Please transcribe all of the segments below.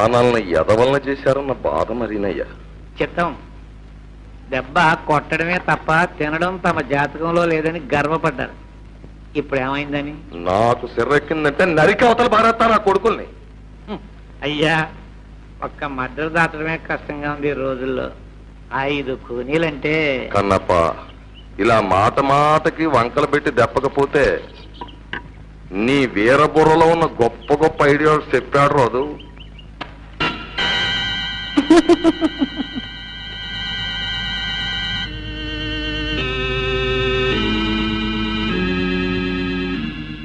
మనల్ని ఎదవలన చేశారన్న బాధ మరినయ్యా. చిత్తం. దెబ్బ కొట్టడమే తప్ప తినడం తమ జాతకంలో లేదని గర్వపడ్డారు. ఇప్పుడు ఏమైందని నాకు సిర్రెక్కిందంటే నరికి అవతల పారేస్తా నా కొడుకుల్ని. అయ్యా ఒక్క మద్దతు దాటడమే కష్టంగా ఉంది ఈ రోజుల్లో. ఐదు కూనీలంటే కన్నప్ప ఇలా మాట మాటకి వంకలు పెట్టి దెప్పకపోతే నీ వీరబుర్రలో ఉన్న గొప్ప గొప్ప ఐడియాలు చెప్పాడు రోజు.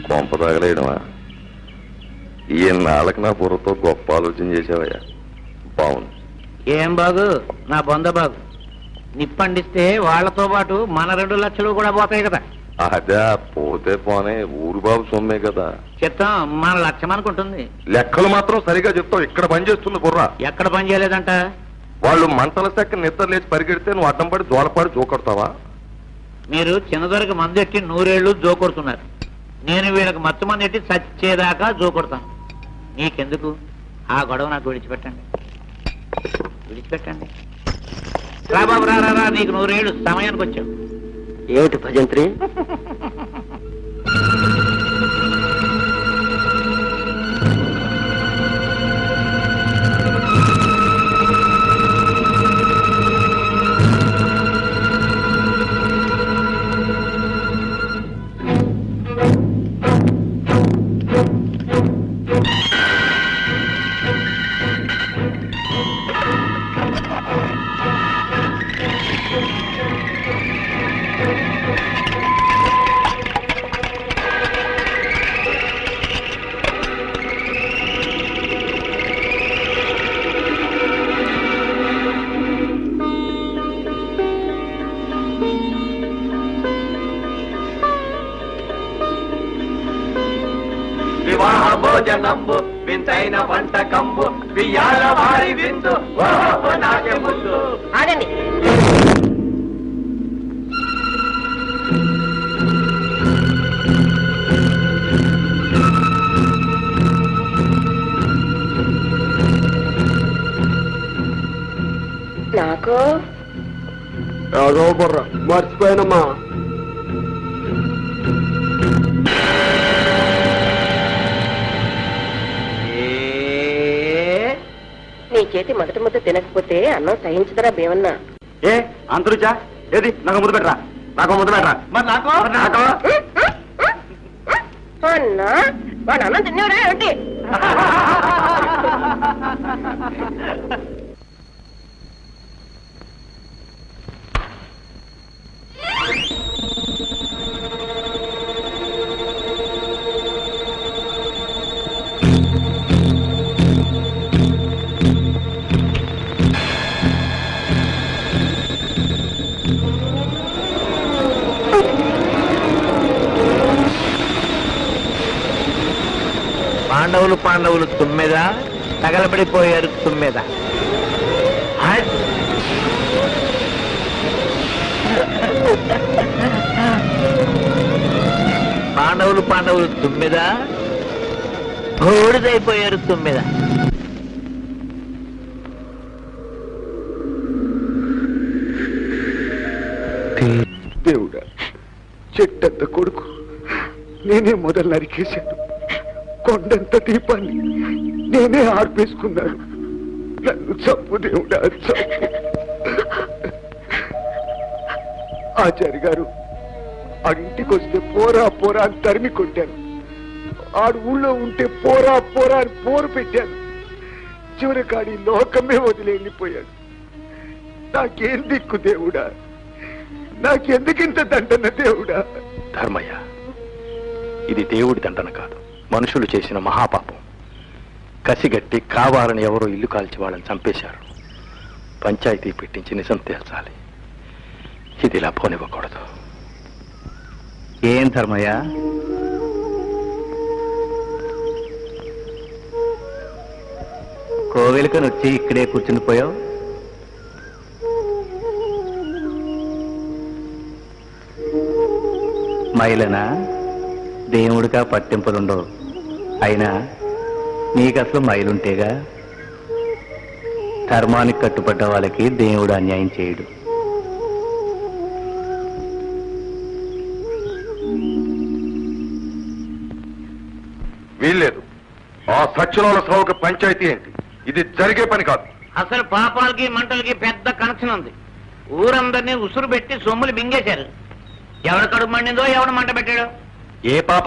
కొంప తగలేయడమా ఈ నాళ్ళకి నా బుర్రతో గొప్ప ఆలోచన చేసావయ్యా బాగుంది ఏం బాగు? నా బొంద బాగు. నిప్పండిస్తే వాళ్ళతో పాటు మన రెండు లక్షలు కూడా పోతాయి కదా. అదే పోతే పోనే ఊరు బాబు సొమ్మే కదా. చిత్తం మన లక్ష్యం అనుకుంటుంది. లెక్కలు మాత్రం సరిగా చెప్తావు ఇక్కడ పని చేస్తుంది బుర్రా. ఎక్కడ పని చేయలేదంట? వాళ్ళు మంటల సెక్క నిద్ర లేచి పరిగెడితే నువ్వు అడ్డం పడి జోలపాడి జోకొడతావా? మీరు చిన్నదొరకు మందు ఎట్టి నూరేళ్ళు జోకొడుతున్నారు. నేను వీళ్ళకి మత్తు మంది ఎట్టి చచ్చేదాకా జోకొడతాను. నీకెందుకు? ఆ గొడవ నాకు విడిచిపెట్టండి. విడిచిపెట్టండి. రా బాబు రా నీకు నూరేళ్ళు సమయానికి వచ్చావు. ఏమిటి భజంత్రి? భోజనంబు వింతైన వంటకంబు వియ్యాల వారి విందు ఓహో నాకే ముందు ఆగండి. నాకు? ఏదో బుర్ర. మర్చిపోయానమ్మా. చేతి మొదటి ముద్ద తినకపోతే అన్నం సహించదరా భీమన్నా. ఏ అంతరుచా? ఏది? నాకు ముద్దు పెట్టరా? నాకు ముద్దు పెట్టరా? మరి నాకు? నాకు? అన్నా వాడు అన్నం తినేవరా ఏంటి? పాండవులు పాండవులు తుమ్మెద? తగలబడిపోయారు తుమ్మెద? పాండవులు పాండవులు తుమ్మెద? బూడిదైపోయారు తుమ్మెద? దేవుడా చెట్టంత కొడుకు. నేనే మొదలు నరికేశాను. కొండంత దీపాన్ని నేనే ఆర్పేసుకున్నాను. నన్ను చంపు దేవుడా చంపు. ఆచారి గారు ఆడింటికి పోరా పోరా అని తరిమి కొట్టాను. ఆడు ఊళ్ళో ఉంటే పోరా పోరా అని పోరు పెట్టాను. చివరి కాడి లోకమే వదిలి వెళ్ళిపోయాడు. నాకేం దిక్కు దేవుడా? నాకెందుకింత దండన దేవుడా? ధర్మయ్య ఇది దేవుడి దండన కాదు. మనుషులు చేసిన మహాపాపం. కసిగట్టి కావాలని ఎవరో ఇల్లు కాల్చి వాళ్ళని చంపేశారు. పంచాయతీ పెట్టించి నిజం తేల్చాలి. ఇది ఇలా పోనివ్వకూడదు. ఏం ధర్మయ్య? కోవెలకని వచ్చి ఇక్కడే కూర్చుని పోయావు? మైలనా? దేవుడిగా పట్టింపులుండవు. అయినా నీకు అసలు మైలుంటేగా ధర్మానికి కట్టుబడ్డ వాళ్ళకి దేవుడు అన్యాయం చేయడు. వీల్లేదు. ఆ సత్యనాల సావుకి పంచాయతీ ఏంటి? ఇది జరిగే పని కాదు. అసలు పాపాలకి మంటలకి పెద్ద కనెక్షన్ ఉంది. ఊరందరినీ ఉసురు పెట్టి సొమ్ములు మింగేశారు ఎవడ కడుపు మండిందో ఎవడ మంట పెట్టాడో? ఏ పాప